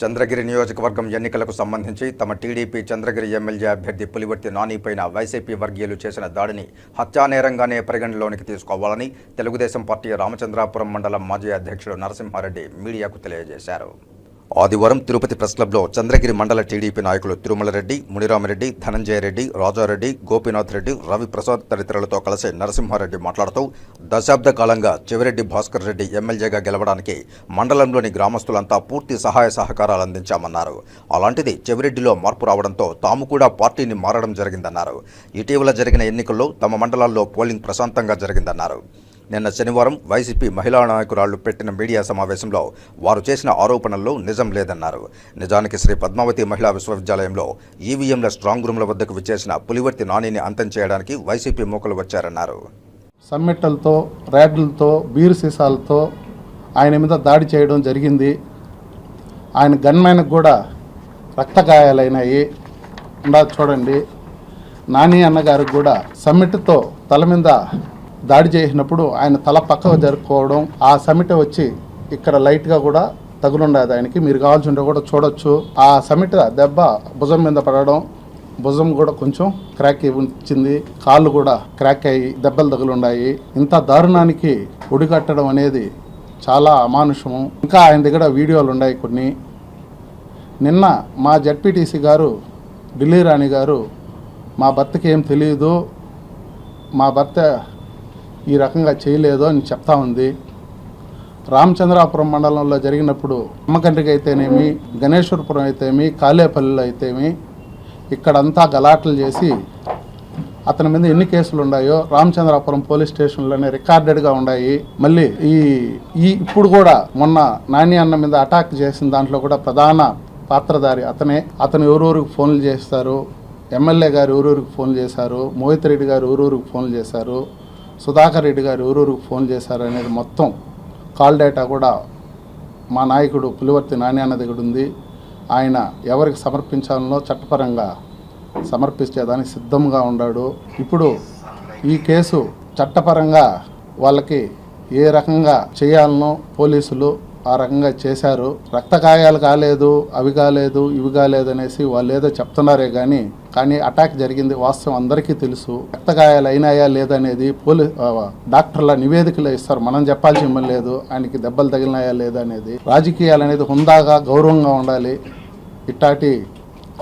చంద్రగిరి నియోజకవర్గం ఎన్నికలకు సంబంధించి తమ టీడీపీ చంద్రగిరి ఎమ్మెల్యే అభ్యర్థి పులివర్తి నానిపైన వైసీపీ వర్గీయులు చేసిన దాడిని హత్యానేరంగానే పరిగణలోనికి తీసుకోవాలని తెలుగుదేశం పార్టీ రామచంద్రాపురం మండలం మాజీ అధ్యక్షుడు నరసింహారెడ్డి మీడియాకు తెలియజేశారు. ఆదివారం తిరుపతి ప్రెస్ క్లబ్లో చంద్రగిరి మండల టీడీపీ నాయకులు తిరుమలరెడ్డి మునిరామిరెడ్డి ధనంజయరెడ్డి రాజారెడ్డి గోపీనాథ్ రెడ్డి రవి ప్రసాద్ తదితరులతో కలిసి నరసింహారెడ్డి మాట్లాడుతూ దశాబ్ద కాలంగా చెవిరెడ్డి భాస్కర్ రెడ్డి ఎమ్మెల్యేగా గెలవడానికి మండలంలోని గ్రామస్తులంతా పూర్తి సహాయ సహకారాలు అందించామన్నారు. అలాంటిది చెవిరెడ్డిలో మార్పు రావడంతో తాము కూడా పార్టీని మారడం జరిగిందన్నారు. ఇటీవల జరిగిన ఎన్నికల్లో తమ మండలాల్లో పోలింగ్ ప్రశాంతంగా జరిగిందన్నారు. నిన్న శనివారం వైసీపీ మహిళా నాయకురాళ్ళు పెట్టిన మీడియా సమావేశంలో వారు చేసిన ఆరోపణల్లో నిజం లేదన్నారు. నిజానికి శ్రీ పద్మావతి మహిళా విశ్వవిద్యాలయంలో ఈవీఎంల స్ట్రాంగ్ రూమ్ల వద్దకు విచ్చేసిన పులివర్తి నానిని అంతం చేయడానికి వైసీపీ మూకలు వచ్చారన్నారు. సమ్మెట్టలతో ర్యాడ్లతో బీరు సీసాలతో ఆయన మీద దాడి చేయడం జరిగింది. ఆయన గన్మ్యాన్కి కూడా రక్తగాయాలైనాయి. ఇందా చూడండి. నాని అన్నగారికి కూడా సమ్మిట్తో తల మీద దాడి చేసినప్పుడు ఆయన తల పక్కకు జరుపుకోవడం ఆ సమిట వచ్చి ఇక్కడ లైట్గా కూడా తగులుండేది ఆయనకి. మీరు కావాల్సి ఉంటే కూడా చూడొచ్చు. ఆ సమిట దెబ్బ భుజం మీద పడడం భుజం కూడా కొంచెం క్రాక్ ఇచ్చింది కాళ్ళు కూడా క్రాక్ అయ్యి దెబ్బలు తగులుండాయి. ఇంత దారుణానికి ఒడిగట్టడం అనేది చాలా అమానుషము. ఇంకా ఆయన దగ్గర వీడియోలు ఉన్నాయి కొన్ని. నిన్న మా జడ్పీటీసీ గారు ఢిల్లీ రాణి గారు మా భర్తకి ఏం తెలియదు మా భర్త ఈ రకంగా చేయలేదు అని చెప్తా ఉంది. రామచంద్రాపురం మండలంలో జరిగినప్పుడు అమ్మకండ్రికి అయితేనేమి గణేశ్వరపురం అయితేమి కాలేపల్లిలో అయితేమి ఇక్కడంతా గలాట్లు చేసి అతని మీద ఎన్ని కేసులు ఉన్నాయో రామచంద్రాపురం పోలీస్ స్టేషన్లోనే రికార్డెడ్గా ఉన్నాయి. మళ్ళీ ఈ ఈ ఇప్పుడు కూడా మొన్న నాని అన్న మీద అటాక్ చేసిన దాంట్లో కూడా ప్రధాన పాత్రధారి అతనే. అతను ఎవరెవరికి ఫోన్లు చేస్తారు? ఎమ్మెల్యే గారు ఎవరెవరికి ఫోన్ చేశారు? మోహిత్ రెడ్డి గారు ఎవరెవరికి ఫోన్లు చేశారు? సుధాకర్ రెడ్డి గారు ఎవరెవరికి ఫోన్ చేశారు అనేది మొత్తం కాల్ డేటా కూడా మా నాయకుడు పులివర్తి నాని అన్న దగ్గర ఉంది. ఆయన ఎవరికి సమర్పించాలనో చట్టపరంగా సమర్పించేదానికి సిద్ధంగా ఉన్నాడు. ఇప్పుడు ఈ కేసు చట్టపరంగా వాళ్ళకి ఏ రకంగా చేయాలనో పోలీసులు ఆ రకంగా చేశారు. రక్తగాయాలు కాలేదు అవి కాలేదు ఇవి కాలేదు అనేసి వాళ్ళు ఏదో చెప్తున్నారే కానీ కానీ అటాక్ జరిగింది వాస్తవం అందరికీ తెలుసు. రక్తగాయాలు అయినాయా లేదనేది పోలీ డాక్టర్ల నివేదికలు ఇస్తారు. మనం చెప్పాల్సిన పని లేదు. ఆయనకి దెబ్బలు తగిలినాయా లేదా అనేది. రాజకీయాలు అనేది హుందాగా గౌరవంగా ఉండాలి. ఇట్లాంటి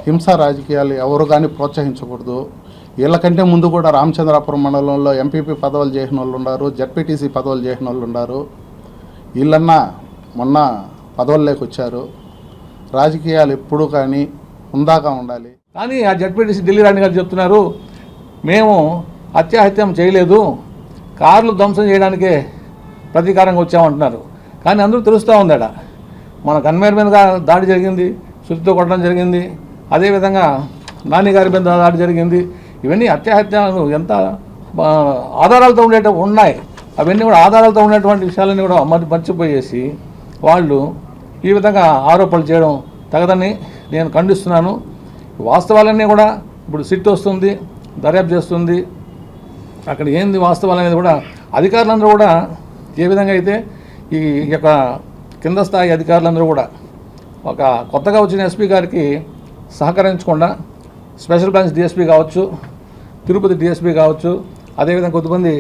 హింస రాజకీయాలు ఎవరు కానీ ప్రోత్సహించకూడదు. వీళ్ళకంటే ముందు కూడా రామచంద్రాపురం మండలంలో ఎంపీపీ పదవులు చేసిన వాళ్ళు ఉన్నారు జడ్పీటీసీ పదవులు చేసిన వాళ్ళు ఉన్నారు. వీళ్ళన్నా మొన్న పదవుల్లోకి వచ్చారు రాజకీయాలు ఎప్పుడూ కానీ ఉందాక ఉండాలి. కానీ ఆ జడ్పీటీసీ ఢిల్లీ రాణి గారు చెప్తున్నారు మేము హత్యాహత్యం చేయలేదు కార్లు ధ్వంసం చేయడానికే ప్రతీకారంగా వచ్చామంటున్నారు. కానీ అందరూ తెలుస్తూ ఉందట. మన గన్మేర్ మీద దాడి జరిగింది సుత్తితో కొట్టడం జరిగింది అదేవిధంగా నాని గారి మీద దాడి జరిగింది. ఇవన్నీ హత్యాహత్యాలు ఎంత ఆధారాలతో ఉండేట ఉన్నాయి. అవన్నీ కూడా ఆధారాలతో ఉన్నటువంటి విషయాలన్నీ కూడా మర్చిపోయేసి వాళ్ళు ఈ విధంగా ఆరోపణలు చేయడం తగదని నేను ఖండిస్తున్నాను. వాస్తవాలన్నీ కూడా ఇప్పుడు సిట్ వస్తుంది దర్యాప్తు చేస్తుంది. అక్కడ ఏంది వాస్తవాలు అనేది కూడా అధికారులందరూ కూడా ఏ విధంగా అయితే ఈ యొక్క కింద స్థాయి అధికారులందరూ కూడా ఒక కొత్తగా వచ్చిన ఎస్పీ గారికి సహకరించకుండా స్పెషల్ బ్రాంచ్ డిఎస్పీ కావచ్చు తిరుపతి డిఎస్పీ కావచ్చు అదేవిధంగా కొంతమంది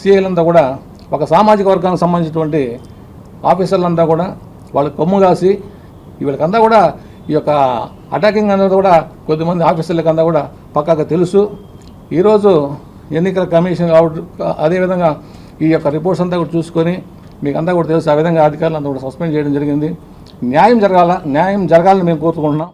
సిఐలంతా కూడా ఒక సామాజిక వర్గానికి సంబంధించినటువంటి ఆఫీసర్లంతా కూడా వాళ్ళు కొమ్ము కాసి వీళ్ళకంతా కూడా ఈ యొక్క అటాకింగ్ అనేది కూడా కొద్దిమంది ఆఫీసర్లకంతా కూడా పక్కాగా తెలుసు. ఈరోజు ఎన్నికల కమిషన్ కాబట్టి అదేవిధంగా ఈ యొక్క రిపోర్ట్స్ అంతా కూడా చూసుకొని మీకు అంతా కూడా తెలుసు ఆ విధంగా అధికారులు అంతా కూడా సస్పెండ్ చేయడం జరిగింది. న్యాయం జరగాల న్యాయం జరగాలని మేము కోరుకుంటున్నాం.